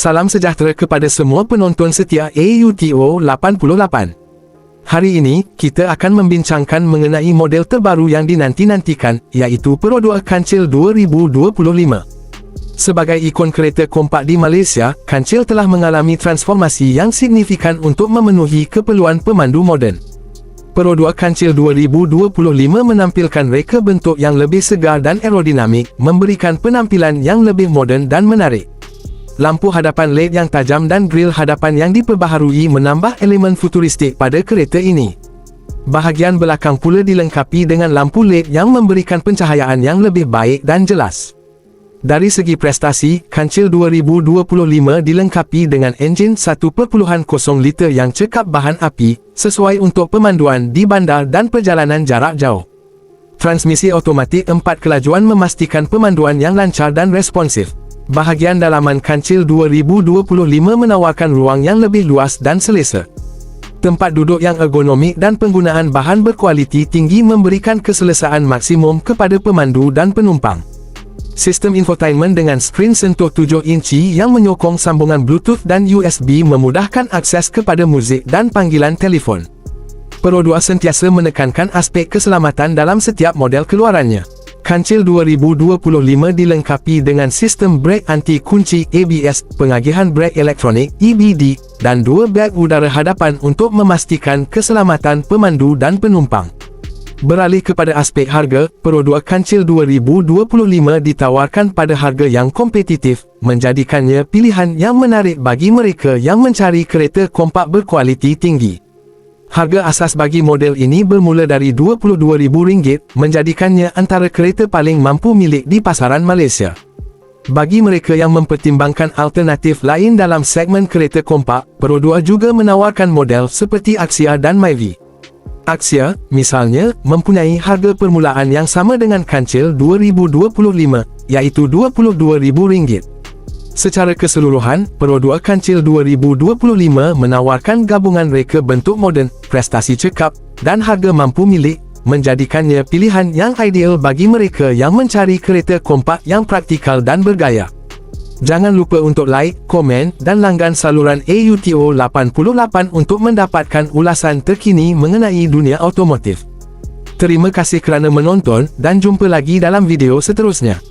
Salam sejahtera kepada semua penonton setia AUTO 88. Hari ini, kita akan membincangkan mengenai model terbaru yang dinanti-nantikan, iaitu 2 Kancil 2025. Sebagai ikon kereta kompak di Malaysia, Kancil telah mengalami transformasi yang signifikan untuk memenuhi keperluan pemandu moden. 2 Kancil 2025 menampilkan reka bentuk yang lebih segar dan aerodinamik, memberikan penampilan yang lebih moden dan menarik lampu hadapan LED yang tajam dan grill hadapan yang diperbaharui menambah elemen futuristik pada kereta ini. Bahagian belakang pula dilengkapi dengan lampu LED yang memberikan pencahayaan yang lebih baik dan jelas. Dari segi prestasi, Kancil 2025 dilengkapi dengan enjin 1.0 liter yang cekap bahan api, sesuai untuk pemanduan di bandar dan perjalanan jarak jauh. Transmisi otomatik 4 kelajuan memastikan pemanduan yang lancar dan responsif. Bahagian dalaman kancil 2025 menawarkan ruang yang lebih luas dan selesa. Tempat duduk yang ergonomik dan penggunaan bahan berkualiti tinggi memberikan keselesaan maksimum kepada pemandu dan penumpang. Sistem infotainment dengan skrin sentuh 7 inci yang menyokong sambungan Bluetooth dan USB memudahkan akses kepada muzik dan panggilan telefon. 2 sentiasa menekankan aspek keselamatan dalam setiap model keluarannya. Kancil 2025 dilengkapi dengan sistem brek anti-kunci ABS, pengagihan brek elektronik EBD, dan dua beg udara hadapan untuk memastikan keselamatan pemandu dan penumpang. Beralih kepada aspek harga, 2 Kancil 2025 ditawarkan pada harga yang kompetitif, menjadikannya pilihan yang menarik bagi mereka yang mencari kereta kompak berkualiti tinggi. Harga asas bagi model ini bermula dari RM22,000 menjadikannya antara kereta paling mampu milik di pasaran Malaysia. Bagi mereka yang mempertimbangkan alternatif lain dalam segmen kereta kompak, Pro 2 juga menawarkan model seperti Axia dan Myvi. Axia, misalnya, mempunyai harga permulaan yang sama dengan Kancil 2025, iaitu RM22,000. Secara keseluruhan, 2 Kancil 2025 menawarkan gabungan reka bentuk moden, prestasi cekap, dan harga mampu milik, menjadikannya pilihan yang ideal bagi mereka yang mencari kereta kompak yang praktikal dan bergaya. Jangan lupa untuk like, komen, dan langgan saluran AUTO 88 untuk mendapatkan ulasan terkini mengenai dunia automotif. Terima kasih kerana menonton dan jumpa lagi dalam video seterusnya.